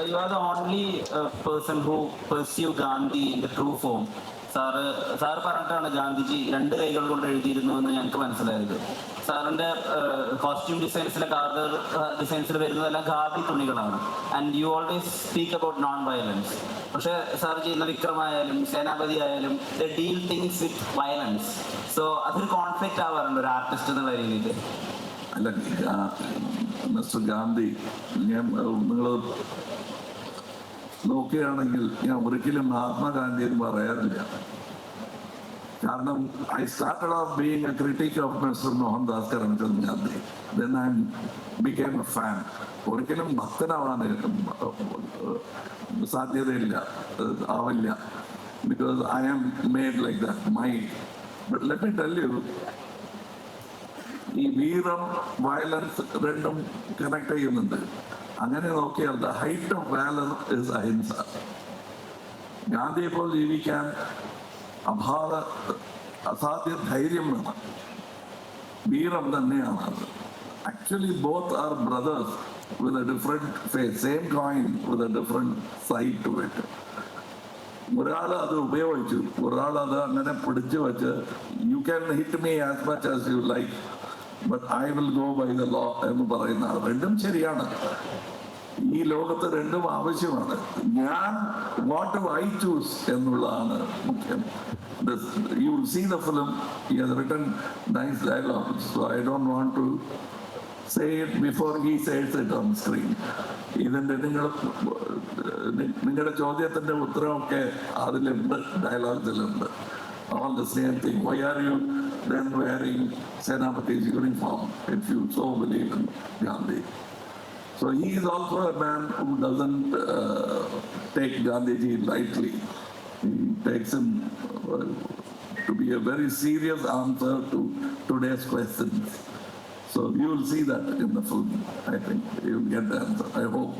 Are the only uh, person who pursue Gandhi in the true form. Sir sir പറഞ്ഞിട്ടാണ് ഗാന്ധിജി രണ്ട് കൈകൾ കൊണ്ട് എഴുതിയിരുന്നു എന്ന് ഞങ്ങൾക്ക് മനസ്സിലായത്. സാറിന്റെ കോസ്റ്റ്യൂം ഡിസൈൻസിലെ കാർഡ് ഡിസൈൻസിൽ വരുന്നതെല്ലാം khadi തുണികളാണ്. And you always speak about non violence പക്ഷെ സാർ ചെയ്യുന്ന വിക്രമായാലും സേനാപതി ആയാലും they deal things with violence so അതൊരു കോൺഫ്ലിക്റ്റ് ആവാറുണ്ട് ഒരു ആർട്ടിസ്റ്റ് എന്നുള്ള രീതിയിൽ. അല്ല മിസ്റ്റർ ഗാന്ധി ഞാൻ നിങ്ങൾ നോക്കുകയാണെങ്കിൽ ഞാൻ ഒരിക്കലും മഹാത്മാഗാന്ധി എന്ന് പറയാറില്ല. കാരണം I started off being A critic of mister Mohandas Karamchand Gandhi then I became A fan ഒരിക്കലും ഭക്തനാവാൻ സാധ്യതയില്ല. ആവില്ല. Because I am made like that my but let me tell you ഈ വീരം വയലൻസ് രണ്ടും കണക്ട് ചെയ്യുന്നുണ്ട്. അങ്ങനെ നോക്കിയാൽ the height of valour is അഹിംസ ഗാന്ധിയെ പോലെ ജീവിക്കാൻ അഭാവ അസാധ്യ ധൈര്യം വേണം വീരം തന്നെയാണ് അത് actually both are brothers with a different face same coin with a different side to it ഒരാൾ അത് ഉപയോഗിച്ചു ഒരാൾ അത് അങ്ങനെ പിടിച്ചു വെച്ച് you can hit me as much as you like I will go by the law എന്ന് പറയുന്ന. രണ്ടും ശരിയാണ്. ഈ ലോകത്ത് രണ്ടും ആവശ്യമാണ്. ഞാൻ വാട്ട് ഐ ചൂസ് എന്നുള്ളതാണ് മുഖ്യം. യു സീ ദ ഫിലിം ഈ written nice dialogue so I don't want to say it before he says it on screen ഇതിന്റെ നിങ്ങൾ നിങ്ങളുടെ ചോദ്യത്തിന്റെ ഉത്തരവൊക്കെ അതിലുണ്ട് ഡയലോഗ്സിലുണ്ട് all the same thing. Why are you then wearing Senapati's uniform if you so believe in Gandhi? So he is also a man who doesn't uh, take Gandhiji lightly. He takes him uh, to be a very serious answer to today's questions. So you will see that in the film, I think. You'll get the answer, I hope.